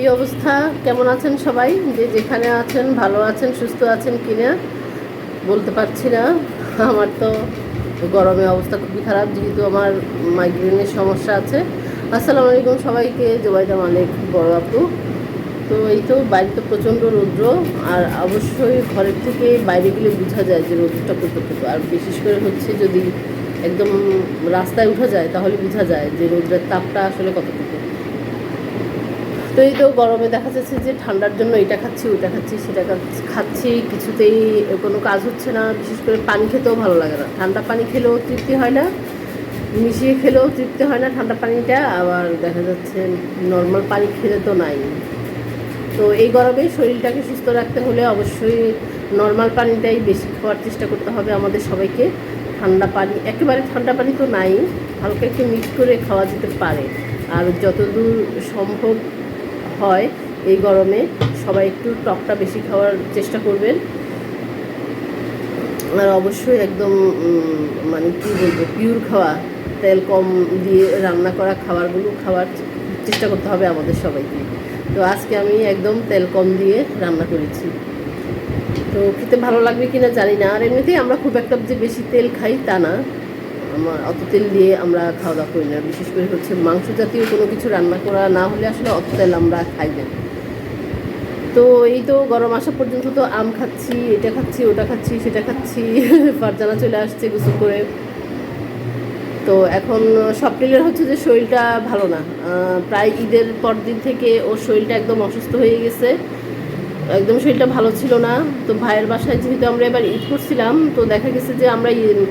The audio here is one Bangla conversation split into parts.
কি অবস্থা? কেমন আছেন সবাই? যে যেখানে আছেন, ভালো আছেন, সুস্থ আছেন কিনা বলতে পারছি না। আমার তো গরমে অবস্থা খুবই খারাপ, যেহেতু আমার মাইগ্রেনের সমস্যা আছে। আসসালামু আলাইকুম সবাইকে জোবাইদা মালিক বড় আপু। তো এই তো বাইরে তো প্রচণ্ড রৌদ্র, আর অবশ্যই ঘরের থেকে বাইরে গেলে বোঝা যায় যে রৌদ্রটা কতটুকু। আর বিশেষ করে হচ্ছে যদি একদম রাস্তায় উঠা যায়, তাহলে বোঝা যায় যে রৌদ্রের তাপটা আসলে কতটুকু। তো এই তো গরমে দেখা যাচ্ছে যে ঠান্ডার জন্য এটা খাচ্ছি ওটা খাচ্ছি, সেটা খাচ্ছি, কিছুতেই কোনো কাজ হচ্ছে না, বিশেষ করে পানি খেতেও ভালো লাগে না। ঠান্ডা পানি খেলেও তৃপ্তি হয় না, মিশিয়ে খেলেও তৃপ্তি হয় না ঠান্ডা পানিটা, আবার দেখা যাচ্ছে নর্মাল পানি খেলে তো নাই। তো এই গরমে শরীরটাকে সুস্থ রাখতে হলে অবশ্যই নর্মাল পানিটাই বেশি খাওয়ার চেষ্টা করতে হবে আমাদের সবাইকে। ঠান্ডা পানি, একেবারে ঠান্ডা পানি তো নাই, হালকা একটু মিক্স করে খাওয়া যেতে পারে। আর যতদূর সম্ভব হয় এই গরমে, সবাই একটু টকটা বেশি খাওয়ার চেষ্টা করবেন। আর অবশ্যই একদম মানে কী বলব পিওর খাওয়া, তেল কম দিয়ে রান্না করা খাবারগুলো খাওয়ার চেষ্টা করতে হবে আমাদের সবাইকে। তো আজকে আমি একদম তেল কম দিয়ে রান্না করেছি। তো খেতে ভালো লাগবে কিনা জানি না, আর এমনিতেই আমরা খুব একটা যে বেশি তেল খাই তা না। অত তেল দিয়ে আমরা খাওয়া দাওয়া করি না। বিশেষ করে হচ্ছে মাংস জাতীয় কোনো কিছু রান্না করা না হলে আসলে অত তেল আমরা খাই না। তো এই তো গরম আসা পর্যন্ত তো আম খাচ্ছি এটা খাচ্ছি ওটা খাচ্ছি সেটা খাচ্ছি ফারজানা চলে আসছে গোসল করে। তো এখন স্বপ্নিলের হচ্ছে যে শরীরটা ভালো না। প্রায় ঈদের পর দিন থেকে ওর শরীরটা একদম অসুস্থ হয়ে গেছে। একদম শরীরটা ভালো ছিল না। তো ভাইয়ের বাসায় যেহেতু আমরা এবার ঈদ করছিলাম তো দেখা গেছে যে আমরা ই- আহ,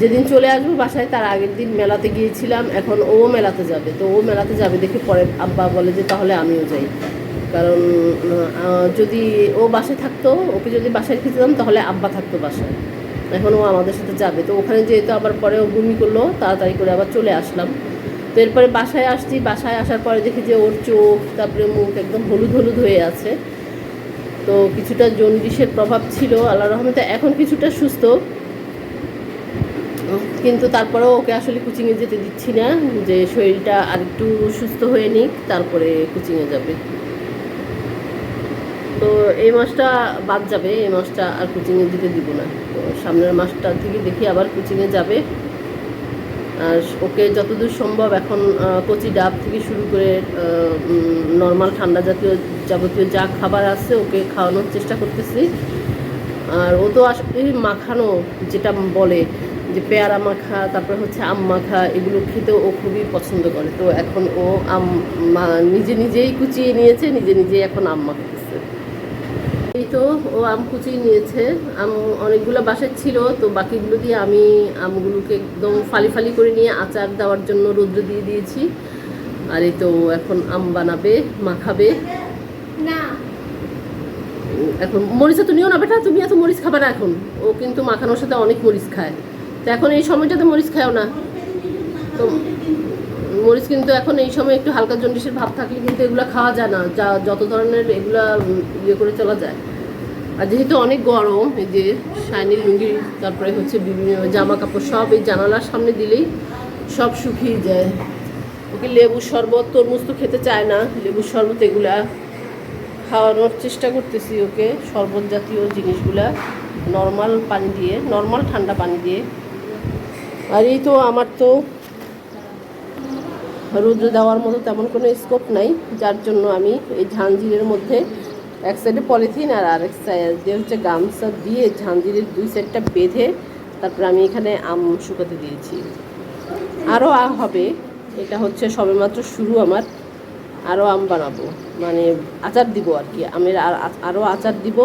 যেদিন চলে আসব বাসায়, তার আগের দিন মেলাতে গিয়েছিলাম। এখন ও মেলাতে যাবে। তো ও মেলাতে যাবে দেখে পরে আব্বা বলে যে, তাহলে আমিও যাই। কারণ যদি ও বাসায় থাকতো, ওকে যদি বাসায় রেখে যেতাম তাহলে আব্বা থাকতো বাসায়। এখন ও আমাদের সাথে যাবে। তো ওখানে যেহেতু আবার পরে ও বমি করল, তাড়াতাড়ি করে আবার চলে আসলাম। তো এরপরে বাসায় আসছি। বাসায় আসার পরে দেখি যে, ওর চোখ, তারপরে মুখ একদম হলুদ হলুদ হয়ে আছে। তো কিছুটা জন্ডিসের প্রভাব ছিল। আল্লাহ রহমতে এখন কিছুটা সুস্থ। কিন্তু তারপরেও ওকে আসলে কোচিংয়ে যেতে দিচ্ছি না, যে শরীরটা আর একটু সুস্থ হয়ে নিক, তারপরে কোচিংয়ে যাবে। তো এই মাসটা বাদ যাবে, এই মাসটা আর কোচিংয়ে যেতে দিব না। তো সামনের মাসটা থেকে দেখি আবার কোচিংয়ে যাবে। আর ওকে যতদূর সম্ভব এখন কচি ডাব থেকে শুরু করে নর্মাল ঠান্ডা জাতীয়, যাবতীয় যা খাবার আছে ওকে খাওয়ানোর চেষ্টা করতেছি। আর ও তো আসলে মাখানো যেটা বলে যে পেয়ারা মাখা তারপরে হচ্ছে আম মাখা এগুলো খেতে ও খুবই পছন্দ করে। তো এখন ও আম নিজে নিজেই কুচিয়ে নিয়েছে নিজে নিজেই এখন আম মাখতেছে। এই তো ও আম কুচিয়ে নিয়েছে। আম অনেকগুলো বাসায় ছিল তো বাকিগুলো দিয়ে আমি আমগুলোকে একদম ফালি ফালি করে নিয়ে আচার দেওয়ার জন্য রৌদ্র দিয়ে দিয়েছি। আর এই তো এখন আম বানাবে মাখাবে। না। এখন মরিচা তো নিও না বেটা তুমি এত মরিচ খাবে না এখন। ও কিন্তু মাখানোর সাথে অনেক মরিচ খায়। তো এখন এই সময়টাতে মরিচ খাও না। তো মরিচ কিন্তু এখন এই সময় একটু হালকা জন্ডিসের ভাব থাকলে কিন্তু এগুলো খাওয়া যায় না। যা যত ধরনের এগুলা ইয়ে করে চলা যায়। আর যেহেতু অনেক গরম, এই যে শাইনি, লুঙ্গি, তারপরে হচ্ছে বিভিন্ন জামা কাপড় সব এই জানালার সামনে দিলেই সব শুকিয়ে যায়। ওকে লেবুর শরবত, তরমুজ তো খেতে চায় না। লেবুর শরবত এগুলা খাওয়ানোর চেষ্টা করতেছি ওকে। শরবত জাতীয় জিনিসগুলা, নর্মাল পানি দিয়ে, নর্মাল ঠান্ডা পানি দিয়ে আর এই তো আমার তো রৌদ্র দেওয়ার মতো তেমন কোনো স্কোপ নাই, যার জন্য আমি এই ঝাঞ্জিরের মধ্যে এক সাইডে পলিথিন আর আরেক সাইডে হচ্ছে গামছা দিয়ে ঝাঞ্জিরের দুই সাইডটা বেঁধে তারপর আমি এখানে আম শুকাতে দিয়েছি। আরও আ হবে, এটা হচ্ছে সবেমাত্র শুরু আমার আরও আম বানাবো মানে আচার দিব আর কি, আমের আর আরও আচার দিব,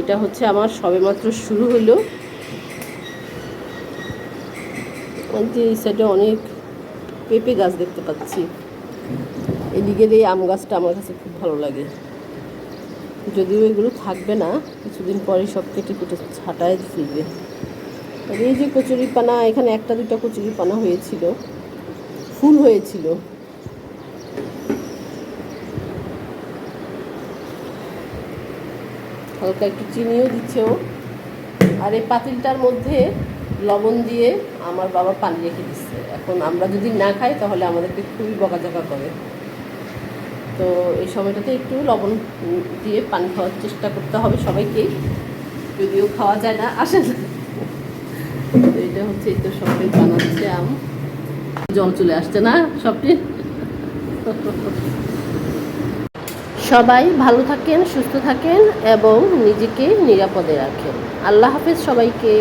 এটা হচ্ছে আমার সবেমাত্র শুরু হলো। এই যে এই সাইডে অনেক পেঁপে গাছ দেখতে পাচ্ছি। এদিকের এই আম গাছটা আমার কাছে খুব ভালো লাগে। যদিও এগুলো থাকবে না, কিছুদিন পরে সব কেটে কেটে ছাটায় ফিরবে আর এই যে কচুরি পানা, এখানে একটা দুটো কচুরি পানা হয়েছিল। ফুল হয়েছিল। হালকা একটু চিনিও দিচ্ছে ও। আর এই পাতিলটার মধ্যে লবণ দিয়ে আমার বাবা পানি রেখে দিচ্ছে। এখন আমরা যদি না খাই, তাহলে আমাদেরকে খুবই বকাঝকা করে। তো এই সময়টাতে একটু লবণ দিয়ে পানি খাওয়ার চেষ্টা করতে হবে সবাইকেই। যদিও খাওয়া যায় না, আসে না। এটা হচ্ছে, এই তো সবাই বানাচ্ছে আম। জল চলে আসছে না সবটি? সবাই ভালো থাকেন, সুস্থ থাকেন এবং নিজেকে নিরাপদে রাখেন। আল্লাহ হাফেজ সবাইকে।